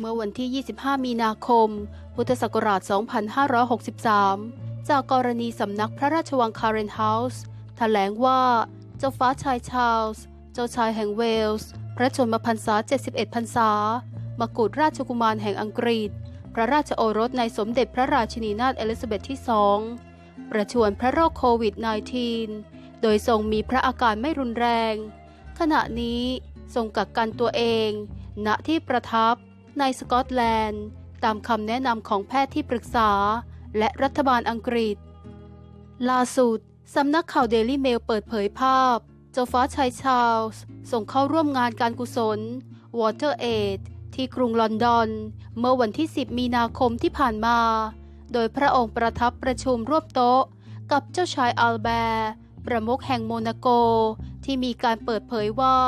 เมื่อวันที่ 25 มีนาคม พุทธศักราช 2563 จากกรณีสำนักพระราชวังคาร์เรนเฮาส์แถลงว่า เจ้าฟ้าชายชาลส์ เจ้าชายแห่งเวลส์ พระชนมพรรษา 71 พรรษา มกุฎราชกุมารแห่งอังกฤษ พระราชโอรสในสมเด็จพระราชินีนาถเอลิซาเบธที่สองประชวรพระโรคโควิด -19 โดยทรงมีพระอาการไม่รุนแรง ขณะนี้ทรงกักกันตัวเอง ณที่ประทับ ในสกอตแลนด์ ตามคำแนะนำของแพทย์ที่ปรึกษา และรัฐบาลอังกฤษ ล่าสุด สำนักข่าวเดลี่เมลเปิดเผยภาพ เจ้าฟ้าชายชาร์ลส์ส่งเข้าร่วมงานการกุศล Water Aid ที่กรุงลอนดอน เมื่อวันที่ 10 มีนาคมที่ผ่านมา โดยพระองค์ประทับประชุมร่วมโต๊ะ กับเจ้าชายอัลแบร์ ประมุขแห่งโมนาโก ที่มีการเปิดเผยว่า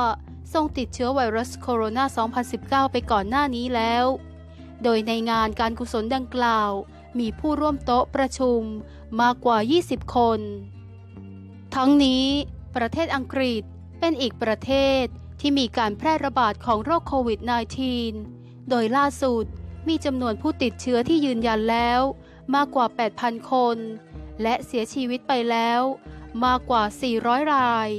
ทรงติดเชื้อไวรัสโคโรนา 2019 ไปก่อนหน้านี้แล้ว โดยในงานการกุศลดังกล่าว มีผู้ร่วมโต๊ะประชุมมากกว่า 20 คน ทั้งนี้ ประเทศอังกฤษเป็นอีกประเทศที่มีการแพร่ระบาดของโรคโควิด -19 โดยล่าสุดมีจำนวนผู้ติดเชื้อที่ยืนยันแล้วมากกว่า 8,000 คน และเสียชีวิตไปแล้ว มากกว่า 400 ราย